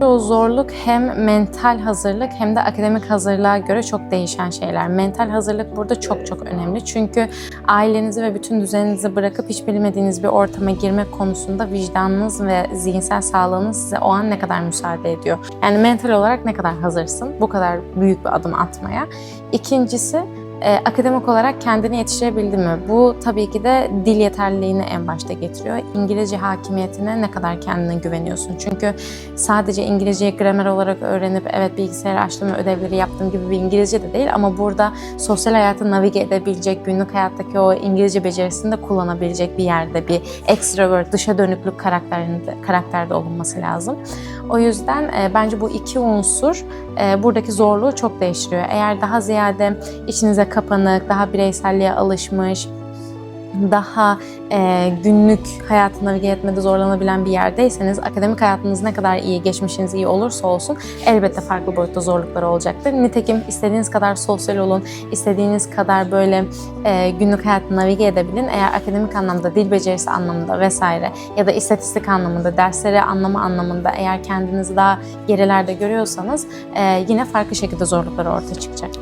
O zorluk hem mental hazırlık hem de akademik hazırlığa göre çok değişen şeyler. Mental hazırlık burada çok çok önemli. Çünkü ailenizi ve bütün düzeninizi bırakıp hiç bilmediğiniz bir ortama girmek konusunda vicdanınız ve zihinsel sağlığınız size o an ne kadar müsaade ediyor. Yani mental olarak ne kadar hazırsın bu kadar büyük bir adım atmaya. İkincisi e, akademik olarak kendini yetiştirebildi mi? Bu tabii ki de dil yeterliliğini en başta getiriyor. İngilizce hakimiyetine ne kadar kendine güveniyorsun? Çünkü sadece İngilizceyi gramer olarak öğrenip evet bilgisayar açtım ödevleri yaptığım gibi bir İngilizce de değil ama burada sosyal hayatı navige edebilecek, günlük hayattaki o İngilizce becerisini de kullanabilecek bir yerde bir extrovert, dışa dönüklük karakterinde, karakterde olunması lazım. O yüzden e, bence bu iki unsur e, buradaki zorluğu çok değiştiriyor. Eğer daha ziyade içinize kapanık, daha bireyselliğe alışmış, daha e, günlük hayatı navige etmede zorlanabilen bir yerdeyseniz akademik hayatınız ne kadar iyi, geçmişiniz iyi olursa olsun elbette farklı boyutta zorlukları olacaktır. Nitekim istediğiniz kadar sosyal olun, istediğiniz kadar böyle e, günlük hayatı navige edebilin. Eğer akademik anlamda, dil becerisi anlamında vesaire ya da istatistik anlamında, dersleri anlama anlamında eğer kendinizi daha gerilerde görüyorsanız e, yine farklı şekilde zorlukları ortaya çıkacak.